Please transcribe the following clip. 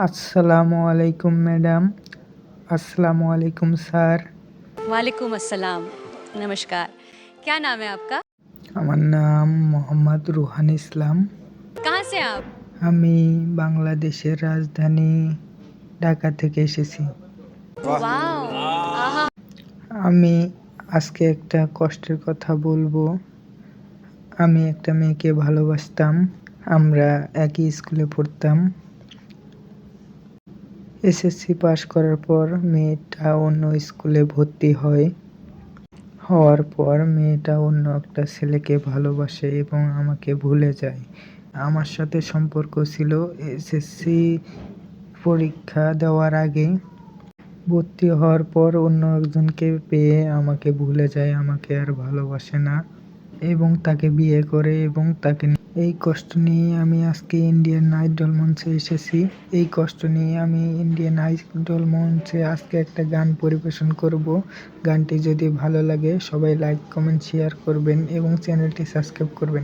আসসালামু আলাইকুম ম্যাডাম আসসালামু আলাইকুম স্যার वालेकुम अस्सलाम नमस्कार क्या नाम है आपका আমার নাম মোহাম্মদ রুহান ইসলাম कहाँ से आप আমি বাংলাদেশের রাজধানী ঢাকা থেকে এসেছি वाओ आहा আমি আজকে একটা কষ্টের কথা বলবো আমি একটা মেয়েকে ভালোবাসতাম আমরা একই স্কুলে পড়তাম এসএসসি পাশ করার পর মেয়েটা অন্য স্কুলে ভর্তি হয়। হওয়ার পর মেয়েটা অন্য একটা ছেলেকে ভালোবাসে এবং আমাকে ভুলে যায়। আমার সাথে সম্পর্ক ছিল এসএসসি পরীক্ষা দেওয়ার আগে। ভর্তি হওয়ার পর অন্য একজনকে পেয়ে আমাকে ভুলে যায়, আমাকে আর ভালোবাসে না এবং তাকে বিয়ে করে এবং তাকে এই কষ্ট নিয়ে আমি আজকে ইন্ডিয়ান আইডল মঞ্চে এসেছি। এই কষ্ট নিয়ে আমি ইন্ডিয়ান আইডল মঞ্চে আজকে একটা গান পরিবেশন করব। গানটি যদি ভালো লাগে, সবাই লাইক কমেন্ট শেয়ার করবেন এবং চ্যানেলটি সাবস্ক্রাইব করবেন।